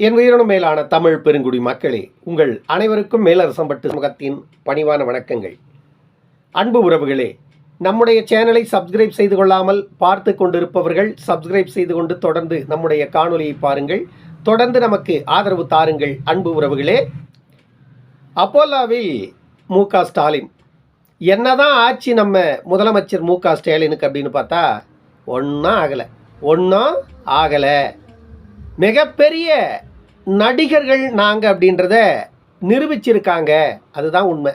என் உயிரினும் மேலான தமிழ் பெருங்குடி மக்களே உங்கள் அனைவருக்கும் மேலரசம்பட்டு சமூகத்தின் பணிவான வணக்கங்கள். அன்பு உறவுகளே நம்முடைய சேனலை சப்ஸ்கிரைப் செய்து கொள்ளாமல் பார்த்து கொண்டிருப்பவர்கள் சப்ஸ்கிரைப் செய்து கொண்டு தொடர்ந்து நம்முடைய காணொலியை பாருங்கள். தொடர்ந்து நமக்கு ஆதரவு தாருங்கள் அன்பு உறவுகளே. அப்போலாவில் மு க ஸ்டாலின். என்னதான் ஆட்சி நம்ம முதலமைச்சர் மு க ஸ்டாலினுக்கு அப்படின்னு பார்த்தா ஒன்றும் ஆகலை. ஒன்றும் ஆகலை. மிகப்பெரிய நடிகர்கள் நாங்கள் அப்படின்றத நிரூபிச்சிருக்காங்க. அதுதான் உண்மை.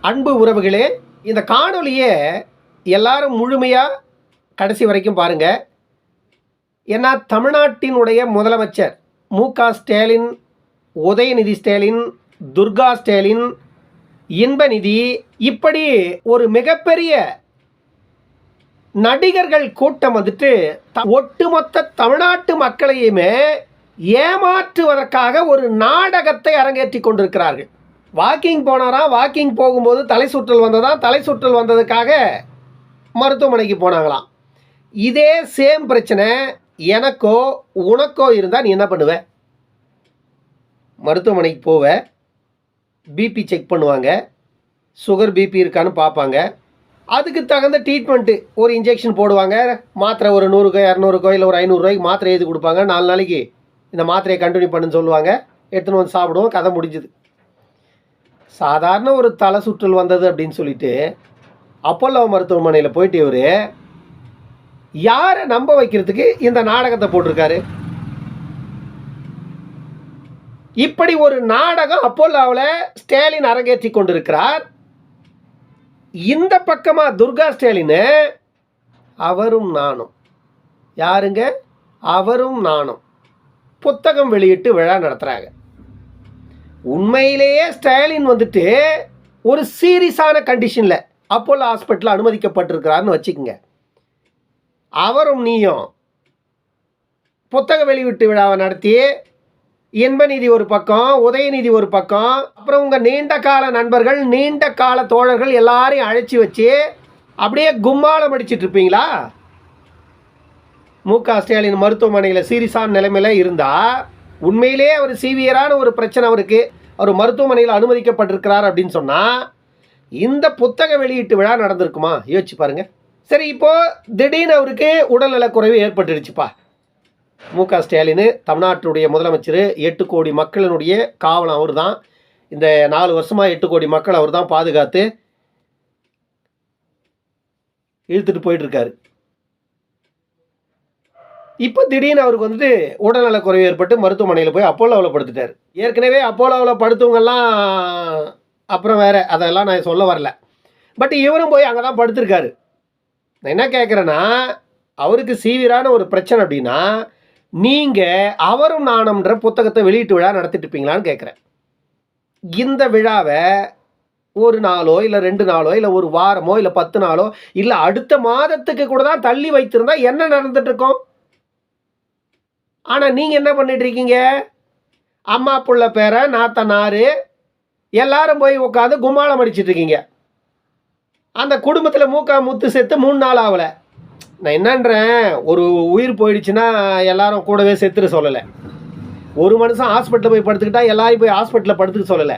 அன்பு உறவுகளே இந்த காணொளியை எல்லாரும் முழுமையாக கடைசி வரைக்கும் பாருங்கள் ஏன்னா தமிழ்நாட்டினுடைய முதலமைச்சர் மு க ஸ்டாலின் உதயநிதி ஸ்டாலின் துர்கா ஸ்டாலின் இன்பநிதி இப்படி ஒரு மிகப்பெரிய நடிகர்கள் கூட்டம் வந்துட்டு த- ஒட்டுமொத்த தமிழ்நாட்டு மக்களையுமே ஏமாற்றுவதற்காக ஒரு நாடகத்தை அரங்கேற்றி கொண்டிருக்கிறார்கள். வாக்கிங் போனாராம் வாக்கிங் போகும்போது தலை சுற்றல் வந்ததாம் தலை சுற்றல் வந்ததுக்காக மருத்துவமனைக்கு போனாங்களாம். இதே சேம் பிரச்சனை எனக்கோ உனக்கோ இருந்தால் நீ என்ன பண்ணுவ? மருத்துவமனைக்கு போவ. பிபி செக் பண்ணுவாங்க. சுகர் பிபி இருக்கான்னு பார்ப்பாங்க. அதுக்கு தகுந்த ட்ரீட்மெண்ட்டு ஒரு இன்ஜெக்ஷன் போடுவாங்க. மாத்திரை ஒரு நூறுக்கோ இரநூறுக்கோ இல்லை ஒரு ஐநூறுரூவாய்க்கு மாத்திரை எழுதி கொடுப்பாங்க. நாலு நாளைக்கு இந்த மாத்திரையை கண்டினியூ பண்ணுன்னு சொல்லுவாங்க. எடுத்துன்னு வந்து சாப்பிடுவோம். கதை முடிஞ்சுது. சாதாரண ஒரு தலை சுற்றல் வந்தது அப்படின்னு சொல்லிட்டு அப்பல்லோ மருத்துவமனையில் போயிட்டு இவர் யாரை நம்ப வைக்கிறதுக்கு இந்த நாடகத்தை போட்டிருக்காரு? இப்படி ஒரு நாடகம் அப்போல்லாவில் ஸ்டாலின் அரங்கேற்றி கொண்டிருக்கிறார். இந்த பக்கமாக துர்கா ஸ்டாலின் அவரும் நானும். யாருங்க? அவரும் நானும். புத்தகம் வெளியிட்டு விழா நடத்துகிறாங்க உண்மையிலேயே ஸ்டாலின் வந்துட்டு ஒரு சீரியஸான கண்டிஷனில் அப்போலோ ஹாஸ்பிட்டலில் அனுமதிக்கப்பட்டிருக்கிறாருன்னு வச்சுக்கோங்க. அவரும் நீயும் புத்தக வெளியீட்டு விழாவை நடத்தி இன்பநிதி ஒரு பக்கம் உதயநிதி ஒரு பக்கம் அப்புறம் உங்கள் நீண்ட கால நண்பர்கள் நீண்ட கால தோழர்கள் எல்லாரையும் அழைச்சி வச்சு அப்படியே கும்மாளம் அடிச்சிட்ருப்பீங்களா மு க ஸ்டாலின் மருத்துவமனையில் சீரியஸான நிலைமையில் இருந்தால் உண்மையிலே அவர் சீவியரான ஒரு பிரச்சனை அவருக்கு. அவர் மருத்துவமனையில் அனுமதிக்கப்பட்டிருக்கிறார் அப்படின்னு சொன்னால் இந்த புத்தக வெளியீட்டு விழா நடந்திருக்குமா? யோசிச்சு பாருங்கள் சரி இப்போது திடீர்னு அவருக்கு உடல்நலக்குறைவு ஏற்பட்டுடுச்சுப்பா. மு க ஸ்டாலின் தமிழ்நாட்டுடைய முதலமைச்சர் எட்டு கோடி மக்களினுடைய காவலம் அவர் தான் இந்த நாலு வருஷமாக எட்டு கோடி மக்கள் அவர் தான் பாதுகாத்து இழுத்துட்டு போயிட்டுருக்காரு இப்போ திடீர்னு அவருக்கு வந்துட்டு உடல்நலக்குறைவு ஏற்பட்டு மருத்துவமனையில் போய் அப்போலோவில் படுத்துட்டார் ஏற்கனவே அப்போலோவில் படுத்தவங்கெல்லாம் அப்புறம் வேறு அதெல்லாம் நான் சொல்ல வரல. பட் இவரும் போய் அங்கே தான் படுத்திருக்காரு. நான் என்ன கேட்குறேன்னா அவருக்கு சீவிரான ஒரு பிரச்சனை அப்படின்னா நீங்கள் அவரும் நாணம்ன்ற புத்தகத்தை வெளியீட்டு விழா நடத்திட்டு இருப்பீங்களான்னு கேட்குறேன் இந்த விழாவை ஒரு நாளோ இல்லை ரெண்டு நாளோ இல்லை ஒரு வாரமோ இல்லை பத்து நாளோ இல்லை அடுத்த மாதத்துக்கு கூட தான் தள்ளி வைத்திருந்தா என்ன நடந்துட்டு இருக்கோம்? ஆனால் நீங்கள் என்ன பண்ணிகிட்ருக்கீங்க அம்மா புள்ள பேர நாத்தனார் எல்லாரும் போய் உட்காந்து கும்மாளம் அடிச்சிட்டு இருக்கீங்க அந்த குடும்பத்தில் மூக்கா முத்து செத்து மூணு நாள் ஆகலை நான் என்னன்றேன்? ஒரு உயிர் போயிடுச்சுன்னா எல்லாரும் கூடவே செத்துரு சொல்லலை. ஒரு மனுஷன் ஹாஸ்பிட்டலில் போய் படுத்துக்கிட்டா எல்லாரையும் போய் ஹாஸ்பிட்டலில் படுத்துக்க சொல்லலை.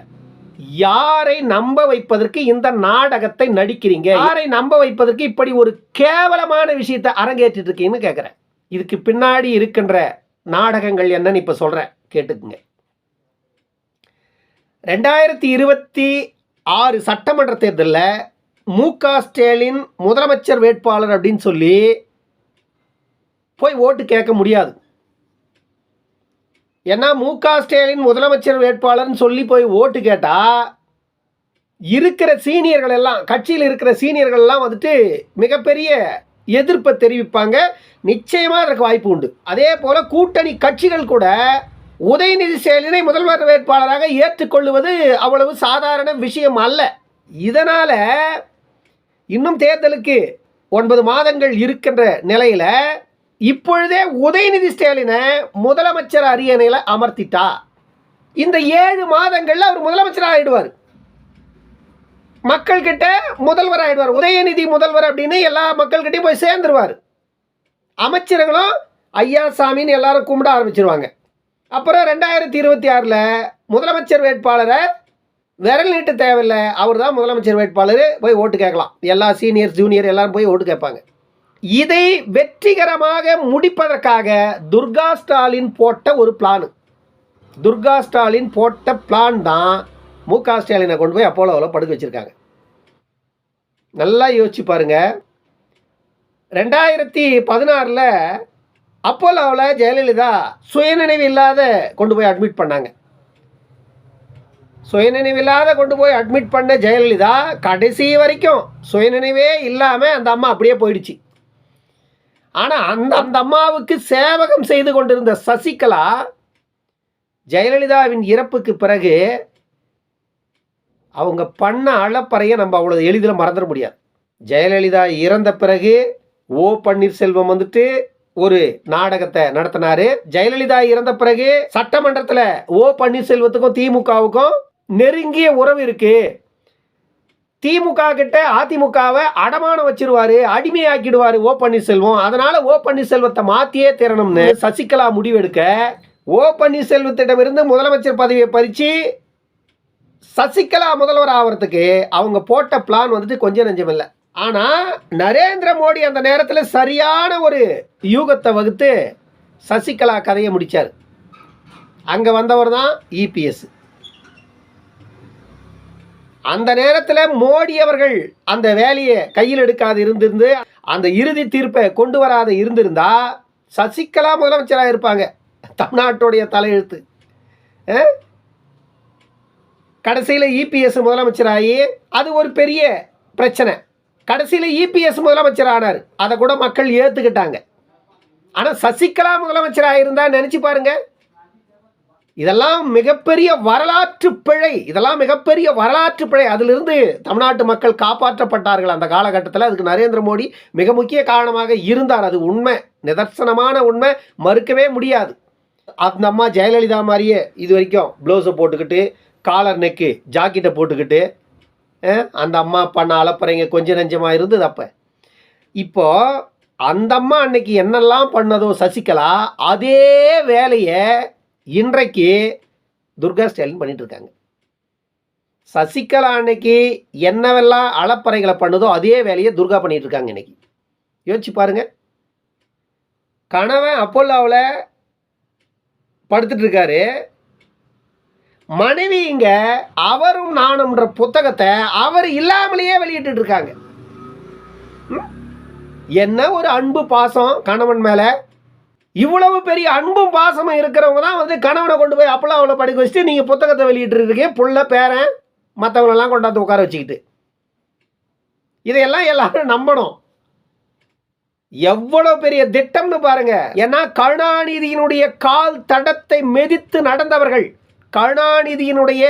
யாரை நம்ப வைப்பதற்கு இந்த நாடகத்தை நடிக்கிறீங்க? யாரை நம்ப வைப்பதற்கு இப்படி ஒரு கேவலமான விஷயத்தை அரங்கேற்றிட்டு இருக்கீங்கன்னு கேட்குறேன் இதுக்கு பின்னாடி இருக்கின்ற நாடகங்கள் என்னன்னு இப்போ சொல்கிறேன் கேட்டுக்குங்க. ரெண்டாயிரத்தி இருபத்தி ஆறு சட்டமன்ற தேர்தலில் மு க ஸ்டாலின் முதலமைச்சர் வேட்பாளர் அப்படின்னு சொல்லி போய் ஓட்டு கேட்க முடியாது. ஏன்னா மு க ஸ்டாலின் முதலமைச்சர் வேட்பாளர்னு சொல்லி போய் ஓட்டு கேட்டால் இருக்கிற சீனியர்கள் எல்லாம் கட்சியில் இருக்கிற சீனியர்கள் எல்லாம் வந்துட்டு மிகப்பெரிய எதிர்ப்பை தெரிவிப்பாங்க. நிச்சயமாக அதற்கு வாய்ப்பு உண்டு. அதே போல் கூட்டணி கட்சிகள் கூட உதயநிதி செயலினை முதல்வர் வேட்பாளராக ஏற்றுக்கொள்வது அவ்வளவு சாதாரண விஷயம் அல்ல. இதனால் இன்னும் தேர்தலுக்கு ஒன்பது மாதங்கள் இருக்கின்ற நிலையில் இப்பொழுதே உதயநிதி ஸ்டாலினை முதலமைச்சர் அரியணையில் அமர்த்திட்டா. இந்த ஏழு மாதங்களில் அவர் முதலமைச்சர் ஆகிடுவார் மக்கள்கிட்ட முதல்வர் ஆயிடுவார். உதயநிதி முதல்வர் அப்படின்னு எல்லா மக்கள்கிட்டையும் போய் சேர்ந்துருவார். அமைச்சர்களும் ஐயா சாமின்னு எல்லாரும் கும்பிட ஆரம்பிச்சிருவாங்க. அப்புறம் ரெண்டாயிரத்தி இருபத்தி ஆறில் முதலமைச்சர் வேட்பாளரை விரல் நீட்டு தேவையில்லை. அவர் தான் முதலமைச்சர் வேட்பாளர். போய் ஓட்டு கேட்கலாம். எல்லா சீனியர் ஜூனியர் எல்லாரும் போய் ஓட்டு கேட்பாங்க. இதை வெற்றிகரமாக முடிப்பதற்காக துர்கா ஸ்டாலின் போட்ட ஒரு பிளான். துர்கா ஸ்டாலின் போட்ட பிளான் தான் மு க ஸ்டாலினை கொண்டு போய் அப்போலோவில் படுக்க வச்சுருக்காங்க. நல்லா யோசிச்சு பாருங்கள் ரெண்டாயிரத்தி பதினாறில் அப்போலோவில் ஜெயலலிதா சுயநினைவு இல்லாத கொண்டு போய் அட்மிட் பண்ணாங்க. சுயநினைவில்லாத கொண்டு போய் அட்மிட் பண்ண ஜெயலலிதா கடைசி வரைக்கும் சுயநினைவே இல்லாமல் அந்த அம்மா அப்படியே போயிடுச்சு. ஆனால் அந்த அந்த அம்மாவுக்கு சேவகம் செய்து கொண்டிருந்த சசிகலா ஜெயலலிதாவின் இறப்புக்கு பிறகு அவங்க பண்ண அளப்பறையை நம்ம அவ்வளோ எளிதில் மறந்துட முடியாது. ஜெயலலிதா இறந்த பிறகு ஓ பன்னீர்செல்வம் வந்துட்டு ஒரு நாடகத்தை நடத்தினாரு. ஜெயலலிதா இறந்த பிறகு சட்டமன்றத்தில் ஓ பன்னீர்செல்வத்துக்கும் திமுகவுக்கும் நெருங்கிய உறவு இருக்கு. திமுக கிட்ட அதிமுகவை அடமானம் வச்சிருவாரு அடிமையாக்கிடுவாரு ஓ பன்னீர்செல்வம். அதனால ஓ பன்னீர்செல்வத்தை மாத்தியே திறனும்னு சசிகலா முடிவெடுக்க ஓ பன்னீர்செல்வத்திடமிருந்து முதலமைச்சர் பதவியை பறித்து சசிகலா முதல்வர் ஆகிறதுக்கு அவங்க போட்ட பிளான் வந்துட்டு கொஞ்சம் நெஞ்சம் இல்லை. ஆனால் நரேந்திர மோடி அந்த நேரத்தில் சரியான ஒரு யூகத்தை வகுத்து சசிகலா கதையை முடித்தார் அங்கே வந்தவர் தான் இபிஎஸ் அந்த நேரத்தில் மோடி அவர்கள் அந்த வேலையை கையில் எடுக்காது இருந்திருந்து அந்த இறுதி தீர்ப்பை கொண்டு வராத இருந்திருந்தா சசிகலா முதலமைச்சராக இருப்பாங்க. தமிழ்நாட்டுடைய தலையெழுத்து. கடைசியில் இபிஎஸ் முதலமைச்சராகி அது ஒரு பெரிய பிரச்சனை. கடைசியில் இபிஎஸ் முதலமைச்சர் ஆனார் அதை கூட மக்கள் ஏற்றுக்கிட்டாங்க ஆனால் சசிகலா முதலமைச்சராக இருந்தால் நினச்சி பாருங்க. இதெல்லாம் மிகப்பெரிய வரலாற்று பிழை. இதெல்லாம் மிகப்பெரிய வரலாற்று பிழை. அதிலிருந்து தமிழ்நாட்டு மக்கள் காப்பாற்றப்பட்டார்கள் அந்த காலகட்டத்தில். அதுக்கு நரேந்திர மோடி மிக முக்கிய காரணமாக இருந்தார். அது உண்மை. நிதர்சனமான உண்மை. மறுக்கவே முடியாது. அந்த அம்மா ஜெயலலிதா மாதிரியே இது வரைக்கும் ப்ளவுஸை போட்டுக்கிட்டு காலர் நெக்கு ஜாக்கெட்டை போட்டுக்கிட்டு அந்த அம்மா பண்ண அலப்பறைங்க கொஞ்சம் நெஞ்சமாக இருந்தது அப்போ. இப்போ அந்த அம்மா அன்னைக்கு என்னெல்லாம் பண்ணதோ சசிகலா அதே வேலையை இன்றைக்கு துர்கா ஸ்டாலின் பண்ணிட்டு இருக்காங்க. சசிகலா அன்னைக்கு என்னவெல்லாம் அலப்பறைகளை பண்ணுதோ அதே வேலையை துர்கா பண்ணிட்டு இருக்காங்க இன்னைக்கு. யோசிச்சு பாருங்க. கணவன் அப்போல்லாவில் படுத்துட்டு இருக்காரு. மனைவிங்க அவரும் நானும்ன்ற புத்தகத்தை அவர் இல்லாமலேயே வெளியிட்டு இருக்காங்க என்ன ஒரு அன்பு பாசம் கணவன் மேல? இவ்வளவு பெரிய அன்பும் பாசமும் இருக்கிறவங்க தான் வந்து கணவனை கொண்டு போய் அப்பெல்லாம் அவளை படிக்க வச்சுட்டு நீங்கள் புத்தகத்தை வெளியிட்டு இருக்கீங்க புள்ள பேரன் மற்றவங்களெல்லாம் கொண்டாந்து உட்கார வச்சுக்கிட்டு. இதையெல்லாம் எல்லாரும் நம்பணும். எவ்வளவு பெரிய திட்டம்னு பாருங்க. ஏன்னா கருணாநிதியினுடைய கால் தடத்தை மெதித்து நடந்தவர்கள். கருணாநிதியினுடைய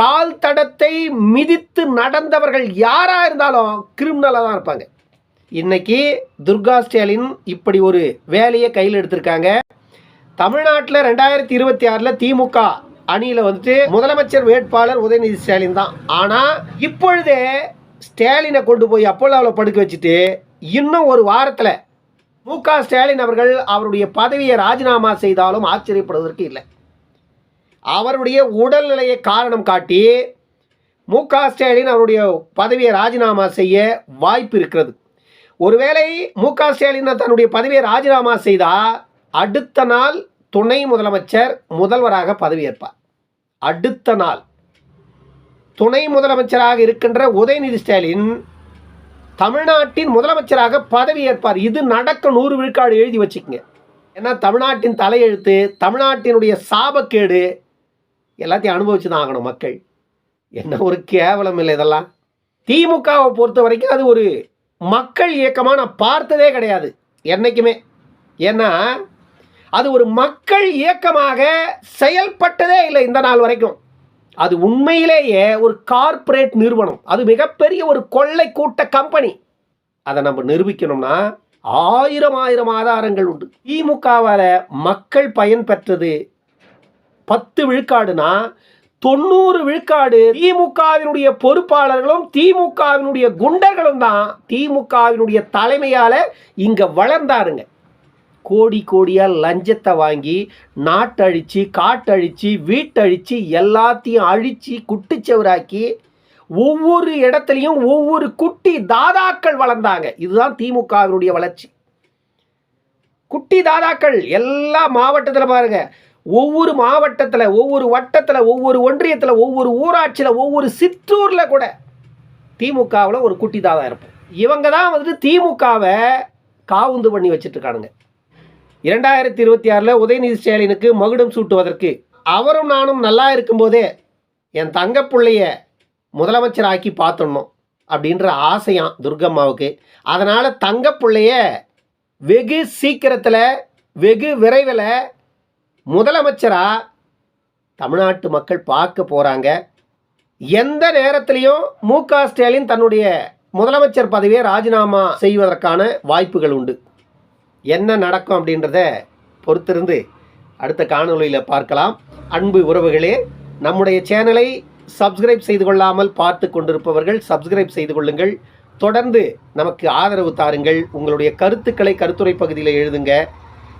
கால் தடத்தை மிதித்து நடந்தவர்கள் யாராக இருந்தாலும் கிரிமினலாக தான் இருப்பாங்க. இன்னைக்கு துர்கா ஸ்டாலின் இப்படி ஒரு வேலையை கையில் எடுத்திருக்காங்க. தமிழ்நாட்டில் ரெண்டாயிரத்தி இருபத்தி ஆறில் திமுக அணியில் வந்துட்டு முதலமைச்சர் வேட்பாளர் உதயநிதி ஸ்டாலின் தான். ஆனால் இப்பொழுதே ஸ்டாலினை கொண்டு போய் அப்போலாவில் படுக்க வச்சுட்டு இன்னும் ஒரு வாரத்தில் மு க ஸ்டாலின் அவர்கள் அவருடைய பதவியை ராஜினாமா செய்தாலும் ஆச்சரியப்படுவதற்கு இல்லை. அவருடைய உடல்நிலையை காரணம் காட்டி மு க ஸ்டாலின் அவருடைய பதவியை ராஜினாமா செய்ய வாய்ப்பு இருக்கிறது. ஒருவேளை மு க ஸ்டாலின் தன்னுடைய பதவியை ராஜினாமா செய்தால் அடுத்த நாள் துணை முதலமைச்சர் முதல்வராக பதவியேற்பார். அடுத்த நாள். துணை முதலமைச்சராக இருக்கின்ற உதயநிதி ஸ்டாலின் தமிழ்நாட்டின் முதலமைச்சராக பதவியேற்பார். இது நடக்க நூறு விழுக்காடு எழுதி வச்சுக்கோங்க. ஏன்னா தமிழ்நாட்டின் தலையெழுத்து தமிழ்நாட்டினுடைய சாபக்கேடு எல்லாத்தையும் அனுபவிச்சு தான் ஆகணும் மக்கள். என்ன ஒரு கேவலம் இல்லை இதெல்லாம். திமுகவை பொறுத்த வரைக்கும் அது ஒரு மக்கள் இயக்கமாக நான் பார்த்ததே கிடையாது என்றைக்குமே ஏன்னா அது ஒரு மக்கள் இயக்கமாக செயல்பட்டதே இல்லை இந்த நாள் வரைக்கும். அது உண்மையிலேயே ஒரு கார்ப்பரேட் நிறுவனம். அது மிகப்பெரிய ஒரு கொள்ளை கூட்ட கம்பெனி. அதை நம்ம நிரூபிக்கணும்னா ஆயிரம் ஆயிரம் ஆதாரங்கள் உண்டு. திமுகவால் மக்கள் பயன்பெற்றது பத்து விழுக்காடுனா தொண்ணூறு விழுக்காடு திமுகவினுடைய பொறுப்பாளர்களும் திமுகவினுடைய குண்டர்களும் தான் திமுகவினுடைய தலைமையால் இங்கே வளர்ந்தாருங்க. கோடி கோடியாக லஞ்சத்தை வாங்கி நாட்டழிச்சு காட்டழிச்சு வீட்டழிச்சு எல்லாத்தையும் அழித்து குட்டிச்சவராக்கி ஒவ்வொரு இடத்துலையும் ஒவ்வொரு குட்டி தாதாக்கள் வளர்ந்தாங்க. இதுதான் திமுகவினுடைய வளர்ச்சி. குட்டி தாதாக்கள் எல்லா மாவட்டத்தில் பாருங்கள் ஒவ்வொரு மாவட்டத்தில் ஒவ்வொரு வட்டத்தில் ஒவ்வொரு ஒன்றியத்தில் ஒவ்வொரு ஊராட்சியில் ஒவ்வொரு சிற்றூரில் கூட திமுகவில் ஒரு குட்டி தான் இருப்போம். இவங்க தான் வந்துட்டு திமுகவை காவுந்து பண்ணி வச்சுட்டுருக்கானுங்க. இரண்டாயிரத்தி இருபத்தி ஆறில் உதயநிதி ஸ்டாலினுக்கு மகுடம் சூட்டுவதற்கு அவரும் நானும் நல்லா இருக்கும்போதே என் தங்க பிள்ளைய முதலமைச்சர் ஆக்கி பார்த்துடணும் அப்படின்ற ஆசையாம் துர்கம்மாவுக்கு. அதனால் தங்க பிள்ளைய வெகு சீக்கிரத்தில் வெகு விரைவில் முதலமைச்சராக தமிழ்நாட்டு மக்கள் பார்க்க போகிறாங்க எந்த நேரத்திலையும் மு க ஸ்டாலின் தன்னுடைய முதலமைச்சர் பதவியை ராஜினாமா செய்வதற்கான வாய்ப்புகள் உண்டு. என்ன நடக்கும் அப்படின்றத பொறுத்திருந்து அடுத்த காணொளியில் பார்க்கலாம். அன்பு உறவுகளே நம்முடைய சேனலை சப்ஸ்கிரைப் செய்து கொள்ளாமல் பார்த்து கொண்டிருப்பவர்கள் சப்ஸ்கிரைப் செய்து கொள்ளுங்கள். தொடர்ந்து நமக்கு ஆதரவு தாருங்கள். உங்களுடைய கருத்துக்களை கருத்துரை பகுதியில் எழுதுங்க.